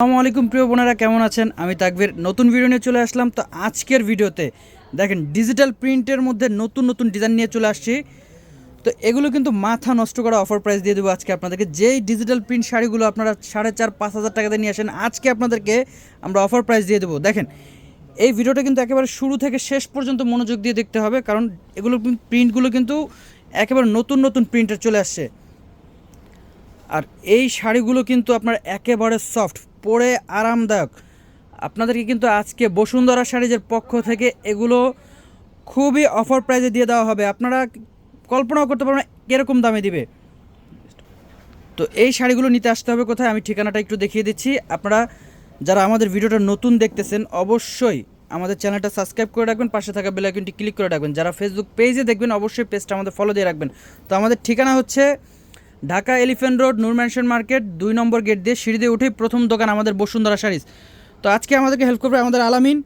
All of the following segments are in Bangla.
আসসালামু আলাইকুম, প্রিয় বোনেরা, কেমন আছেন? আমি তাকবির। নতুন ভিডিও নিয়ে চলে আসলাম। তো আজকের ভিডিওতে দেখেন ডিজিটাল প্রিন্টের মধ্যে নতুন নতুন ডিজাইন নিয়ে চলে আসছি। তো এগুলো কিন্তু মাথা নষ্ট করা অফার প্রাইস দিয়ে দেবো আজকে আপনাদেরকে। যেই ডিজিটাল প্রিন্ট শাড়িগুলো আপনারা সাড়ে চার, পাঁচ হাজার টাকাতে নিয়ে আসেন, আজকে আপনাদেরকে আমরা অফার প্রাইস দিয়ে দেবো। দেখেন, এই ভিডিওটা কিন্তু একেবারে শুরু থেকে শেষ পর্যন্ত মনোযোগ দিয়ে দেখতে হবে, কারণ এগুলো প্রিন্টগুলো কিন্তু একেবারে নতুন নতুন প্রিন্টার চলে আসছে। আর এই শাড়িগুলো কিন্তু আপনার একেবারে সফট পরে আরামদায়ক। আপনাদেরকে কিন্তু আজকে বসুন্ধরা শাড়িজের পক্ষ থেকে এগুলো খুবই অফার প্রাইজে দিয়ে দেওয়া হবে। আপনারা কল্পনাও করতে পারবেন কীরকম দামে দিবে। তো এই শাড়িগুলো নিতে আসতে হবে কোথায়? আমি ঠিকানাটা একটু দেখিয়ে দিচ্ছি। আপনারা যারা আমাদের ভিডিওটা নতুন দেখতেছেন, অবশ্যই আমাদের চ্যানেলটা সাবস্ক্রাইব করে রাখবেন, পাশে থাকা বেল আইকনটি ক্লিক করে রাখবেন। যারা ফেসবুক পেজে দেখবেন, অবশ্যই পেজটা আমাদের ফলো দিয়ে রাখবেন। তো আমাদের ঠিকানা হচ্ছে Dhaka elephant road, Noor mansion market, দুই নম্বর গেট দিয়ে সিঁড়ি দিয়ে উঠেই প্রথম দোকান আমাদের বসুন্ধরা শাড়িজ তো আজকে আমাদেরকে হেল্প করবে আমাদের আলামিন।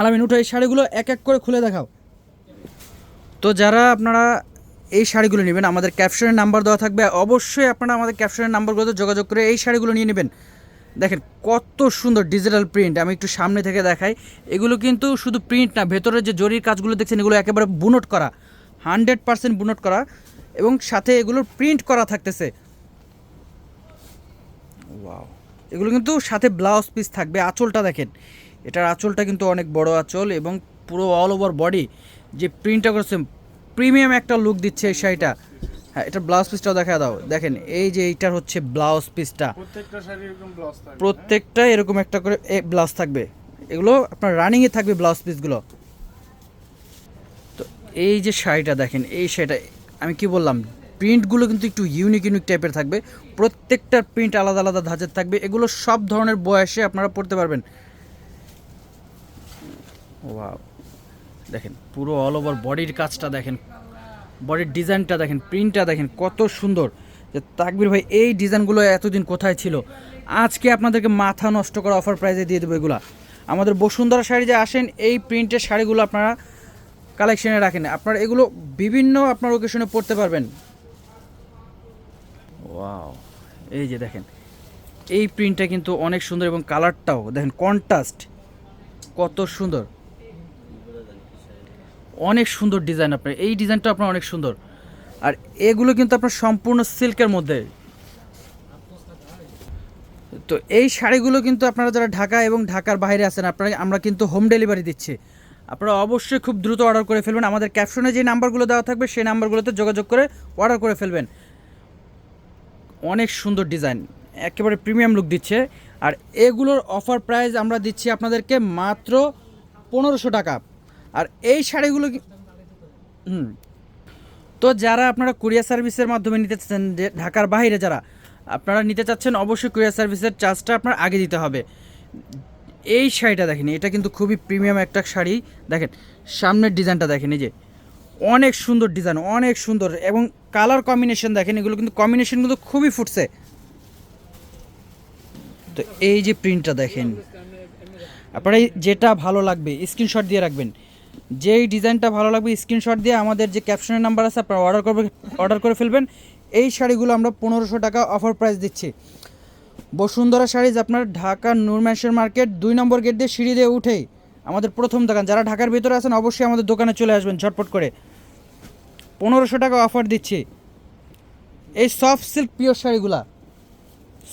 আলামিন, উঠে, এই শাড়িগুলো এক এক করে খুলে দেখাও। তো যারা আপনারা এই শাড়িগুলো নেবেন, আমাদের ক্যাপশনের নাম্বার দেওয়া থাকবে। অবশ্যই আপনারা আমাদের ক্যাপশনের নাম্বারগুলোতে যোগাযোগ করে এই শাড়িগুলো নিয়ে নেবেন। দেখেন, কত সুন্দর ডিজিটাল প্রিন্ট আমি একটু সামনে থেকে দেখাই। এগুলো কিন্তু শুধু প্রিন্ট না ভেতরে যে জরির কাজগুলো দেখছেন, এগুলো একেবারে বুনট করা। হান্ড্রেড পার্সেন্ট বুনট করা। এবং সাথে এগুলোর প্রিন্ট করা থাকতেছে। ওয়াও এগুলো কিন্তু সাথে ব্লাউজ পিস থাকবে। আঁচলটা দেখেন। এটার আঁচলটা কিন্তু অনেক বড় আঁচল এবং পুরো অল ওভার বডি যে প্রিন্টটা করছে প্রিমিয়াম একটা লুক দিচ্ছে এই শাড়িটা। হ্যাঁ এটা ব্লাউজ পিসটাও দেখা দাও। দেখেন এই যে এইটার হচ্ছে ব্লাউজ পিসটা প্রত্যেকটা এরকম প্রত্যেকটা এরকম একটা করে ব্লাউজ থাকবে। এগুলো আপনার রানিংয়ে থাকবে ব্লাউজ পিসগুলো তো এই যে শাড়িটা দেখেন এই শাড়িটা আমি কি বললাম? প্রিন্টগুলো কিন্তু একটু ইউনিক ইউনিক টাইপের থাকবে। প্রত্যেকটার প্রিন্ট আলাদা আলাদা ধাঁচের থাকবে। এগুলো সব ধরনের বয়সে আপনারা পড়তে পারবেন। ওয়াও। দেখেন, পুরো অল ওভার বডির কাজটা দেখেন। বডির ডিজাইনটা দেখেন প্রিন্টটা দেখেন, কত সুন্দর। যে তাকবির ভাই, এই ডিজাইনগুলো এতদিন কোথায় ছিল? আজকে আপনাদেরকে মাথা নষ্ট করা অফার প্রাইজে দিয়ে দেবো এগুলা। আমাদের বসুন্ধরা শাড়ি যে আসেন, এই প্রিন্টের শাড়িগুলো আপনারা কালেকশনে রাখেন। আপনার এগুলো বিভিন্ন আপনার ওকেশনে পড়তে পারবেন। ওয়াও এই যে দেখেন, এই প্রিন্টটা কিন্তু অনেক সুন্দর এবং কালারটাও দেখেন কন্ট্রাস্ট কত সুন্দর। অনেক সুন্দর ডিজাইন আপনার, এই ডিজাইনটা আপনার অনেক সুন্দর। আর এগুলো কিন্তু আপনার সম্পূর্ণ সিল্কের মধ্যে। তো এই শাড়িগুলো কিন্তু আপনারা যারা ঢাকা এবং ঢাকার বাইরে আছেন, আপনারা, আমরা কিন্তু হোম ডেলিভারি দিচ্ছি। আপনারা অবশ্যই খুব দ্রুত অর্ডার করে ফেলবেন। আমাদের ক্যাপশনে যে নাম্বারগুলো দেওয়া থাকবে, সেই নাম্বারগুলোতে যোগাযোগ করে অর্ডার করে ফেলবেন। অনেক সুন্দর ডিজাইন একেবারে প্রিমিয়াম লুক দিচ্ছে। আর এগুলোর অফার প্রাইস আমরা দিচ্ছি আপনাদেরকে মাত্র পনেরোশো টাকা। আর এই শাড়িগুলো হুম। তো যারা আপনারা কুরিয়ার সার্ভিসের মাধ্যমে নিতে চাচ্ছেন ঢাকার বাইরে যারা, আপনারা নিতে চাচ্ছেন, অবশ্যই কুরিয়ার সার্ভিসের চার্জটা আপনার আগে দিতে হবে। এই শাড়িটা দেখেন, এটা কিন্তু খুবই প্রিমিয়াম একটা শাড়ি। দেখেন, সামনের ডিজাইনটা দেখেন, এই যে অনেক সুন্দর ডিজাইন, অনেক সুন্দর। এবং কালার কম্বিনেশন দেখেন, এগুলো কিন্তু কম্বিনেশন কিন্তু খুবই ফুটছে। তো এই যে প্রিন্টটা দেখেন, আপনারা যেটা ভালো লাগবে স্ক্রিনশট দিয়ে রাখবেন। যেই ডিজাইনটা ভালো লাগবে স্ক্রিনশট দিয়ে আমাদের যে ক্যাপশনের নাম্বার আছে, আপনারা অর্ডার করবে অর্ডার করে ফেলবেন। এই শাড়িগুলো আমরা পনেরোশো টাকা অফার প্রাইস দিচ্ছি। বসুন্ধরা শাড়িজ আপনার ঢাকা নূর মার্কেট, দুই নম্বর গেট দিয়ে সিঁড়ি দিয়ে উঠেই আমাদের প্রথম দোকান। যারা ঢাকার ভিতরে আছেন, অবশ্যই আমাদের দোকানে চলে আসবেন ঝটপট করে। পনেরোশো টাকা অফার দিচ্ছি। এই সফট সিল্ক পিওর শাড়িগুলা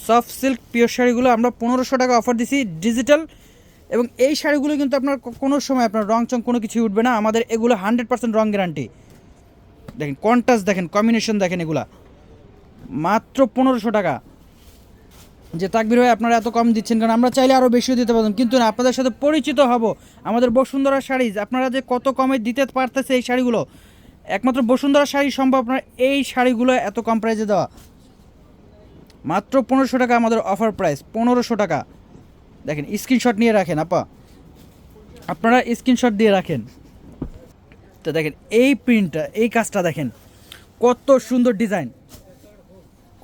সফট সিল্ক পিওর শাড়িগুলো আমরা পনেরোশো টাকা অফার দিছি ডিজিটাল এবং এই শাড়িগুলো কিন্তু আপনার কোনো সময় আপনার রং চং কোনো কিছুই উঠবে না। আমাদের এগুলো হান্ড্রেড পার্সেন্ট রং গ্যারান্টি দেখেন কন্ট্রাস্ট দেখেন কম্বিনেশন দেখেন এগুলা। মাত্র পনেরোশো টাকা। যে তাকবির ভাই আপনারা এত কম দিচ্ছেন, কারণ আমরা চাইলে আরও বেশিও দিতে পারতাম। কিন্তু না, আপনাদের সাথে পরিচিত হব। আমাদের বসুন্ধরা শাড়িজ আপনারা যে কত কমে দিতে পারতেছে এই শাড়িগুলো, একমাত্র বসুন্ধরা শাড়ি সম্ভব আপনার এই শাড়িগুলো এত কম প্রাইসে দেওয়া। মাত্র পনেরোশো টাকা আমাদের অফার প্রাইস পনেরোশো টাকা। দেখেন স্ক্রিনশট নিয়ে রাখেন, আপা। আপনারা স্ক্রিনশট দিয়ে রাখেন। তো দেখেন, এই প্রিন্টটা এই কাজটা দেখেন, কত সুন্দর ডিজাইন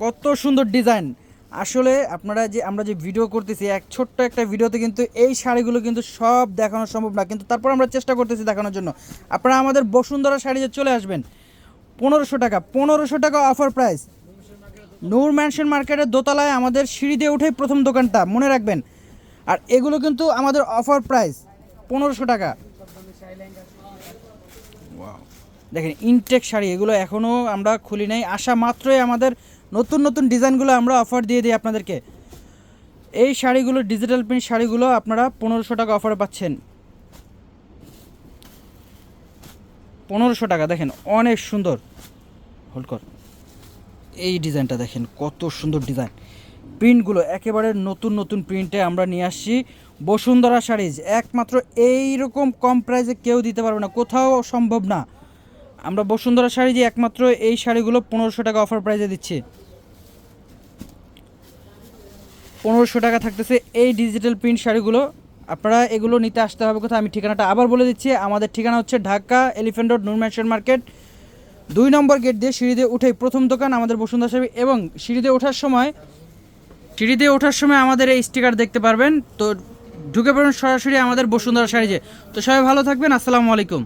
কত সুন্দর ডিজাইন আসলে আপনারা যে, আমরা যে ভিডিও করতেছি, এক ছোট্ট একটা ভিডিওতে কিন্তু এই শাড়িগুলো কিন্তু সব দেখানো সম্ভব না। কিন্তু তারপর আমরা চেষ্টা করতেছি দেখানোর জন্য। আপনারা আমাদের বসুন্ধরা শাড়ি শাড়িতে চলে আসবেন, পনেরোশো টাকা পনেরোশো টাকা অফার প্রাইস নূর ম্যানশন মার্কেটের দোতলায় আমাদের সিঁড়ি দিয়ে উঠেই প্রথম দোকানটা, মনে রাখবেন। আর এগুলো কিন্তু আমাদের অফার প্রাইস পনেরোশো টাকা. দেখেন ইনটেক শাড়ি, এগুলো এখনও আমরা খুলি নাই। আসা মাত্রই আমাদের নতুন নতুন ডিজাইনগুলো আমরা অফার দিয়ে দিই আপনাদেরকে। এই শাড়িগুলো ডিজিটাল প্রিন্ট শাড়িগুলো আপনারা পনেরোশো টাকা অফার পাচ্ছেন। পনেরোশো টাকা, দেখেন, অনেক সুন্দর। হোল্ড কর। এই ডিজাইনটা দেখেন, কত সুন্দর ডিজাইন। প্রিন্টগুলো একেবারে নতুন নতুন প্রিন্টে আমরা নিয়ে আসছি। বসুন্ধরা শাড়িজ, একমাত্র এই রকম কম প্রাইসে কেউ দিতে পারবে না, কোথাও সম্ভব না। আমরা বসুন্ধরা শাড়ি যে একমাত্র এই শাড়িগুলো পনেরোশো টাকা অফার প্রাইসে দিচ্ছি। পনেরোশো টাকা থাকতেছে এই ডিজিটাল প্রিন্ট শাড়িগুলো। আপনারা এগুলো নিতে আসতে হবে কোথায়? আমি ঠিকানাটা আবার বলে দিচ্ছি। আমাদের ঠিকানা হচ্ছে Dhaka elephant road, Noor mansion market. দুই নম্বর গেট দিয়ে সিঁড়ি দিয়ে উঠেই প্রথম দোকান আমাদের বসুন্ধরা শাড়ি এবং সিঁড়ি দিয়ে ওঠার সময় সিঁড়ি দিয়ে ওঠার সময় আমাদের এই স্টিকার দেখতে পারবেন। তো ঢুকে পড়ুন সরাসরি আমাদের বসুন্ধরা শাড়ি যে। তো সবাই ভালো থাকবেন। আসসালামু আলাইকুম।